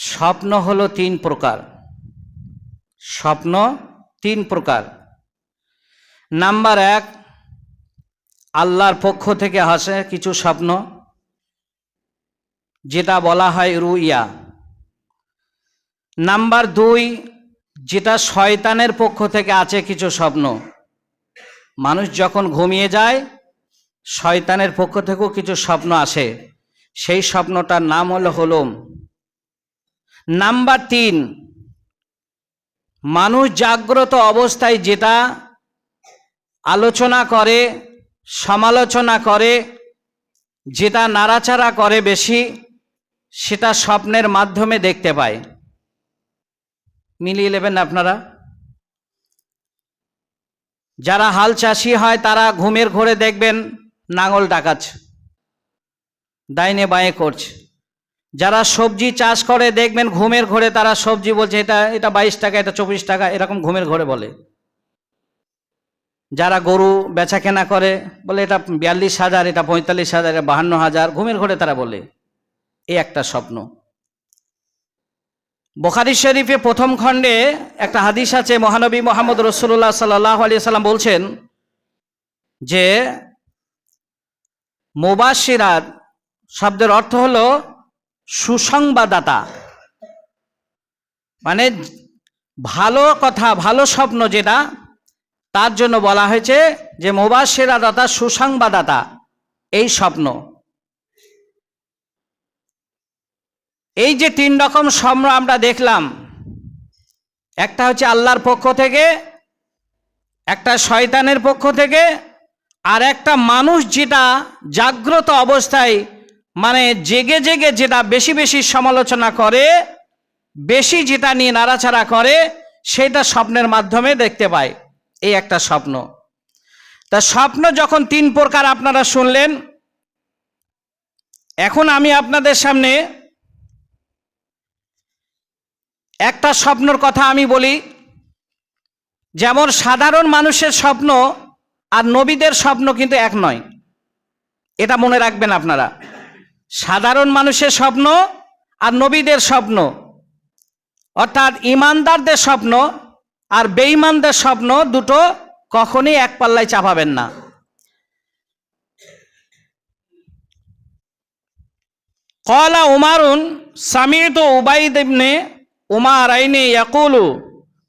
স্বপ্ন হলো তিন প্রকার। স্বপ্ন তিন প্রকার। নাম্বার এক, আল্লাহর পক্ষ থেকে আসে কিছু স্বপ্ন, যেটা বলা হয় রুইয়া। নাম্বার দুই, যেটা শয়তানের পক্ষ থেকে আছে কিছু স্বপ্ন। মানুষ যখন ঘুমিয়ে যায়, শয়তানের পক্ষ থেকেও কিছু স্বপ্ন আসে। সেই স্বপ্নটার নাম হলো হলম। নাম্বার তিন, মানুষ জাগ্রত অবস্থায় যেটা আলোচনা করে, সমালোচনা করে, যেটা নাড়াচাড়া করে বেশি, সেটা স্বপ্নের মাধ্যমে দেখতে পায়। মিলিয়ে নেবেন আপনারা? যারা হাল চাষি হয়, তারা ঘুমের ঘোরে দেখবেন নাঙল ডাকাচ্ছে ডাইনে বাঁয়ে করছে। যারা সবজি চাষ করে, দেখবেন ঘুমের ঘোরে তারা সবজি বলছে, এটা এটা বাইশ টাকা, এটা চব্বিশ টাকা, এরকম ঘুমের ঘোরে বলে। যারা গরু বেচা কেনা করে, বলে এটা বিয়াল্লিশ হাজার, এটা পঁয়তাল্লিশ হাজার, এটা বাহান্ন হাজার, ঘুমের ঘোরে তারা বলে। এই একটা স্বপ্ন। বোখারি শরীফে প্রথম খণ্ডে একটা হাদিস আছে, মহানবী মোহাম্মদ রসুল্লাহ সাল্লাহ আলিয়া সাল্লাম বলছেন যে মুবাসিরাত শব্দের অর্থ হলো সুসংবাদদাতা। মানে ভালো কথা, ভালো স্বপ্ন যেটা, তার জন্য বলা হয়েছে যে মুবাসিরা দাতা, সুসংবাদদাতা, এই স্বপ্ন। এই যে তিন রকম স্বপ্ন আমরা দেখলাম, একটা হচ্ছে আল্লাহর পক্ষ থেকে, একটা শয়তানের পক্ষ থেকে, আর একটা মানুষ যেটা জাগ্রত অবস্থায় মানে জেগে জেগে যেটা বেশি বেশি সমালোচনা করে, বেশি যেটা নিয়ে নাড়াচাড়া করে, সেটা স্বপ্নের মাধ্যমে দেখতে পায়। এই একটা স্বপ্ন। তা স্বপ্ন যখন তিন প্রকার আপনারা শুনলেন, এখন আমি আপনাদের সামনে একটা স্বপ্নর কথা আমি বলি। যেমন সাধারণ মানুষের স্বপ্ন আর নবীদের স্বপ্ন কিন্তু এক নয়। এটা মনে রাখবেন আপনারা। সাধারণ মানুষের স্বপ্ন আর নবীদের স্বপ্ন। অর্থাৎ ইমানদারদের স্বপ্ন আর বেঈমানদের স্বপ্ন দুটো কখনই এক পাল্লায় চাপাবেন না। কলা উমারুন সামিত উবাইদ ইবনে উমার আইনে ইয়াকুলু,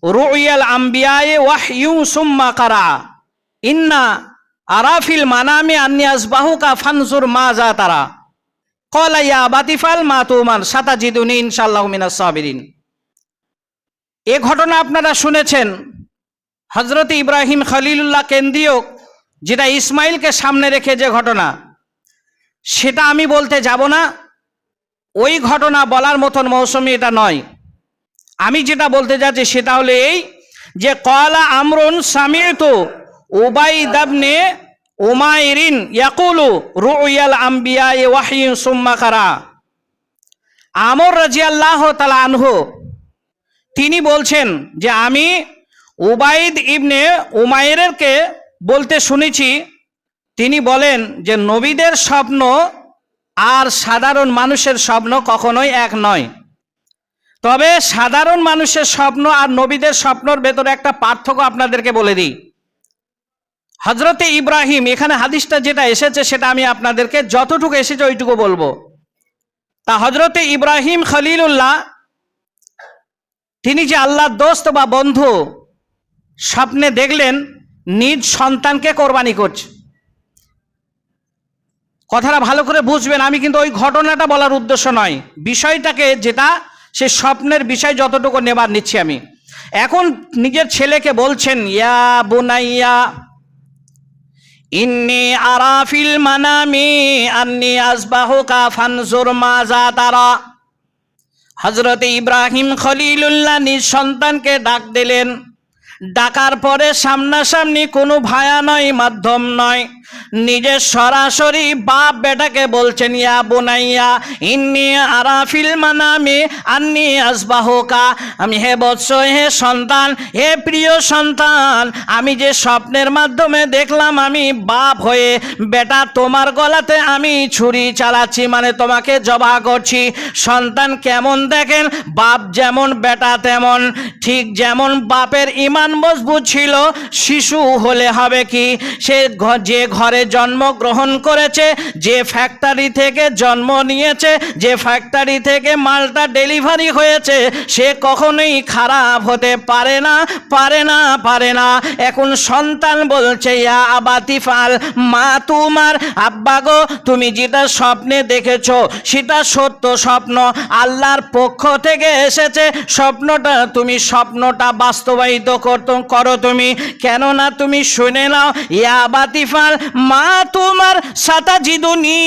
রুইয়াল আম্বিয়ায়ে ওয়াহ ইউ সুম্মা কারা, ইন্না আরাফিল মানামে আন্নি আসবাহুকা ফানজুর মা যা তারা কলা ইয়া বাতিফাল মা তুমার সাতাজিদুনি ইনশাল্লাহ মিনাস সাবিরিন। এ ঘটনা আপনারা শুনেছেন। হজরত ইব্রাহিম খলিলুল্লাহ কেন্দ্রীয় যেটা ইসমাইলকে সামনে রেখে যে ঘটনা, সেটা আমি বলতে যাব না। ওই ঘটনা বলার মতন মৌসুমি এটা নয়। আমি যেটা বলতে যাচ্ছি সেটা হলো এই যে কলা আমরুন সামিত উবাই দাবনে উমাইরিন ইয়াকুলু রুইয়াল আম্বিয়া এ ওয়াহিন সুম্মা কারা আমর রাজিয়াল্লাহ তালা আনহু, তিনি বলছেন যে আমি উবাইদ ইবনে উমায়েরকে বলতে শুনেছি, তিনি বলেন যে নবীদের স্বপ্ন আর সাধারণ মানুষের স্বপ্ন কখনোই এক নয়। তবে সাধারণ মানুষের স্বপ্ন আর নবীদের স্বপ্নর ভেতরে একটা পার্থক্য আপনাদেরকে বলে দিই। হজরতে ইব্রাহিম, এখানে হাদিসটা যেটা এসেছে সেটা আমি আপনাদেরকে যতটুকু এসেছে ওইটুকু বলব। তা হজরতে ইব্রাহিম খলিলুল্লাহ, তিনি যে আল্লাহর দোস্ত বা বন্ধু, স্বপ্নে দেখলেন, নিজ সন্তানকে কোরবানি করছে। কথাটা ভালো করে বুঝবেন, আমি কিন্তু ওই ঘটনাটা বলার উদ্দেশ্য নয়। বিষয়টাকে যেটা, সে স্বপ্নের বিষয় যতটুকু নেবার নিচ্ছি আমি। এখন নিজের ছেলেকে বলছেন, ইয়া বুনাইয়া ইন্নি আরাফিল মানামি, আন্নি আসবাহু কাফানজুর মাজা তারা হজরত ইব্রাহিম খলিলুল্লাহ নিজ সন্তানকে ডাক দিলেন। ডাকার পরে সামনাসামনি কোনো ভায়া নয়, মাধ্যম নয়। নিজে সরাসরি বাপ বেটাকে বলছেন, ইয়া বুনাইয়া, ইন্নি আরাফিল মানামি, আন্নি আসবাহকা। আমি, হে বৎস, হে সন্তান, হে প্রিয় সন্তান, আমি যে স্বপ্নের মাধ্যমে দেখলাম আমি বাপ হয়ে, বেটা তোমার গলাতে আমি ছুরি চালাচ্ছি মানে তোমাকে জবা করছি। সন্তান কেমন দেখেন, বাপ যেমন, বেটা তেমন। ঠিক যেমন বাপের ইমান মজবুত ছিল, শিশু হলে হবে কি? সে যে ঘরে জন্মগ্রহণ করেছে, যে ফ্যাক্টরি থেকে জন্ম নিয়েছে, যে ফ্যাক্টরি থেকে মালটা ডেলিভারি হয়েছে, সে কখনোই খারাপ হতে পারে না পারে না পারে না। এখন সন্তান বলছে, ইয়া আবাতিফাল মা তোমার, আব্বা গো, তুমি যেটা স্বপ্নে দেখেছ, সেটা সত্য স্বপ্ন। আল্লাহর পক্ষ থেকে এসেছে, স্বপ্নটা তুমি স্বপ্নটা বাস্তবায়িত করো তুমি। কেননা তুমি শুনে নাও, ইয়া বাতিফাল মা তোমার সাতা জিদুনি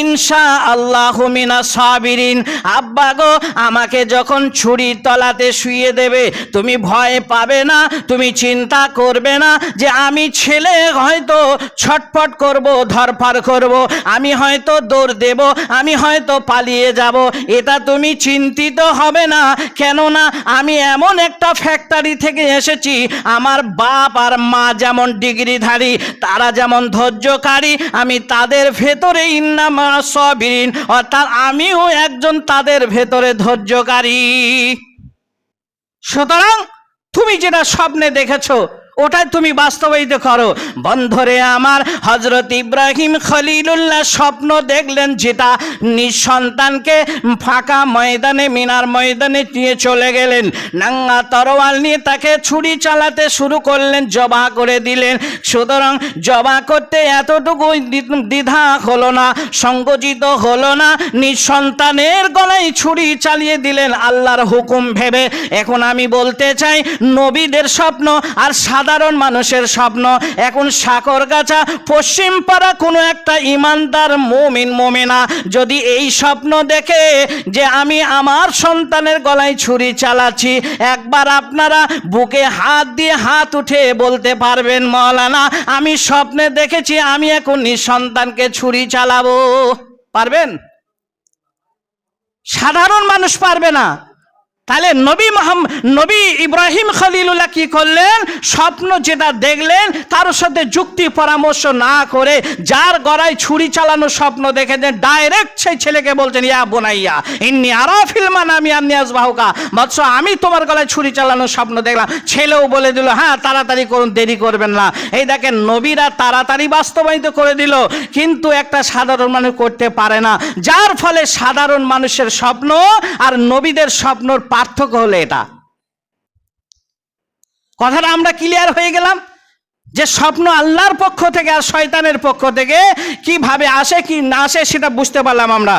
ইনশা আল্লাহ মিনা সাবিরিন। আব্বা গো, আমাকে যখন ছুরির তলাতে শুয়ে দেবে, তুমি ভয় পাবে না, তুমি চিন্তা করবে না যে আমি ছেলে হয়তো ছটফট করব, ধরফর করব, আমি হয়তো দৌড় দেব, আমি হয়তো পালিয়ে যাব। এটা তুমি চিন্তিত হবে না, কেননা আমি এমন একটা ফ্যাক্টরি থেকে এসেছি, আমার বাপ আর মা যেমন ডিগ্রিধারী, তারা যেমন ধৈর্যকারী, আমি তাদের ভেতরে ইন্নামা সবিন অর্থাৎ আমিও একজন তাদের ভেতরে ধৈর্যকারী। সুতরাং তুমি যেটা স্বপ্নে দেখেছ ওটাই তুমি বাস্তবায়িত করো বন্ধরে আমার হজরত ইব্রাহিম খলিলুল্লাহ স্বপ্ন দেখলেন যেটা নিজ সন্তানকে ফাঁকা ময়দানে, মিনার ময়দানে নিয়ে চলে গেলেন। নাঙ্গা তরোয়াল নিয়ে তাকে ছুরি চালাতে শুরু করলেন, জবা করে দিলেন। সুতরাং জবা করতে এতটুকু দ্বি- দ্বিধা হলো না, সংগঠিত হলো না নিজ সন্তানের গলায় ছুরি চালিয়ে দিলেন আল্লাহর হুকুম ভেবে। এখন আমি বলতে চাই, নবীদের স্বপ্ন আর সাধারণ মানুষের স্বপ্ন। এখন সাকরগাছা পশ্চিম পাড়া কোনো একটা ইমানদার মুমিন, মোমেনা। যদি এই স্বপ্ন দেখে যে আমি আমার সন্তানের গলায় ছুরি চালাচ্ছি, একবার আপনারা বুকে হাত দিয়ে হাত উঠে বলতে পারবেন, মৌলানা, আমি স্বপ্নে দেখেছি, আমি এখন নিঃসন্তানকে ছুরি চালাবো। পারবেন? সাধারণ মানুষ পারবে না। তাহলে নবী মোহাম্ম নবী ইব্রাহিম খলিলুল্লাহ কি করলেন? স্বপ্ন যেটা দেখলেন, তার সাথে যুক্তি পরামর্শ না করে যার গড়ায় ছুরি চালানো স্বপ্ন দেখে দেন ডাইরেক্ট সেই ছেলেকে বলছেন, ইয়া বোনাইয়া, ইন্নি আরা ফিল্মান আমি আন্নি আসবাহুকা বৎস আমি তোমার গলায় ছুরি চালানোর স্বপ্ন দেখলাম। ছেলেও বলে দিল হ্যাঁ তাড়াতাড়ি করুন, দেরি করবেন না। এই দেখেন, নবীরা তাড়াতাড়ি বাস্তবায়িত করে দিল, কিন্তু একটা সাধারণ মানুষ করতে পারে না, যার ফলে সাধারণ মানুষের স্বপ্ন আর নবীদের স্বপ্নর পার্থক্য হলো এটা। কথাটা আমরা ক্লিয়ার হয়ে গেলাম যে স্বপ্ন আল্লাহর পক্ষ থেকে আর শয়তানের পক্ষ থেকে কীভাবে আসে, কি না আসে সেটা বুঝতে পারলাম আমরা।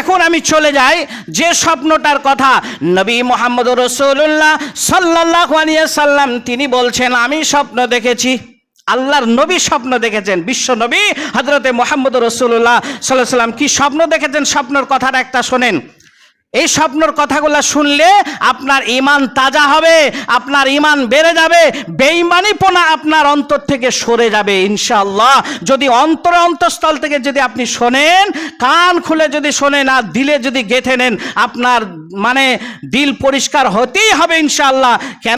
এখন আমি চলে যাই যে স্বপ্নটার কথা। নবী মোহাম্মদ রসুল্লাহ সাল্লাহ সাল্লাম তিনি বলছেন, আমি স্বপ্ন দেখেছি। আল্লাহর নবী স্বপ্ন দেখেছেন, বিশ্ব নবী হজরতে মোহাম্মদ রসুল্লাহ সাল্লাহ সাল্লাম কি স্বপ্ন দেখেছেন? স্বপ্নর কথাটা একটা শোনেন। এই স্বপ্নর কথাগুলো শুনলে আপনার ইমান তাজা হবে, আপনার ইমান বেড়ে যাবে বেইমানিপনা আপনার অন্তর থেকে সরে যাবে ইনশাআল্লাহ। যদি অন্তর অন্তঃস্থল থেকে যদি আপনি শোনেন, কান খুলে যদি শোনেন আর দিলে যদি গেথে নেন, আপনার মানে দিল পরিষ্কার হতেই হবে ইনশাআল্লাহ। কেন